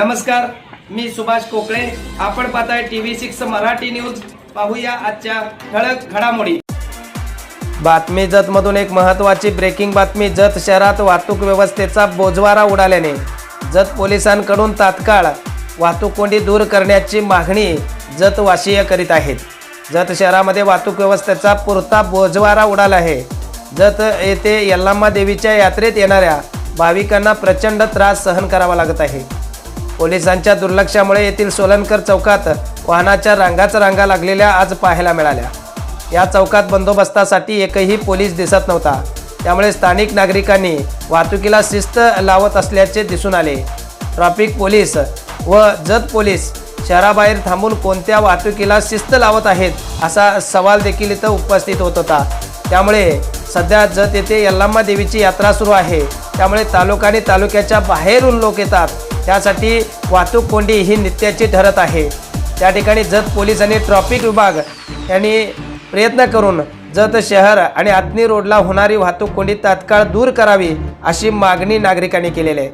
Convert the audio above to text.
नमस्कार मी सुभाष कोकळे आपण पाहताय टीव्ही सिक्स मराठी न्यूज. पाहूया आजच्या ठळक घडामोडी. बातमी जतमधून एक महत्त्वाची ब्रेकिंग बातमी. जत शहरात वाहतूक व्यवस्थेचा बोजवारा उडाल्याने. जत पोलिसांकडून तात्काळ वाहतूक कोंडी दूर करण्याची मागणी जत वाशीय करीत आहेत. जत शहरामध्ये वाहतूक व्यवस्थेचा पुरता बोजवारा उडाला आहे. जत येथे यल्लाम्मा देवीच्या यात्रेत येणाऱ्या भाविकांना प्रचंड त्रास सहन करावा लागत आहे. पोलिसांच्या दुर्लक्षामुळे येथील सोलनकर चौकात वाहनाच्या रांगाच रांगा लागलेल्या आज पाहायला मिळाल्या. या चौकात बंदोबस्तासाठी एकही पोलीस दिसत नव्हता. त्यामुळे स्थानिक नागरिकांनी वाहतुकीला शिस्त लावत असल्याचे दिसून आले. ट्रॅफिक पोलीस व जत पोलीस शहराबाहेर थांबून कोणत्या वाहतुकीला शिस्त लावत आहेत असा सवाल देखील इथं उपस्थित होत होता. त्यामुळे सध्या जत येथे यल्लाम्मा देवीची यात्रा सुरू आहे. त्यामुळे तालुका आणि तालुक्याच्या बाहेरून लोक येतात. त्यासाठी वाहतूक कोंडी ही नित्याची ठरत आहे. त्या ठिकाणी जत पोलीस आणि ट्रॉफिक विभाग यांनी प्रयत्न करून जत शहर आणि आत्नी रोडला होणारी वाहतूक कोंडी तात्काळ दूर करावी अशी मागणी नागरिकांनी केलेली आहे.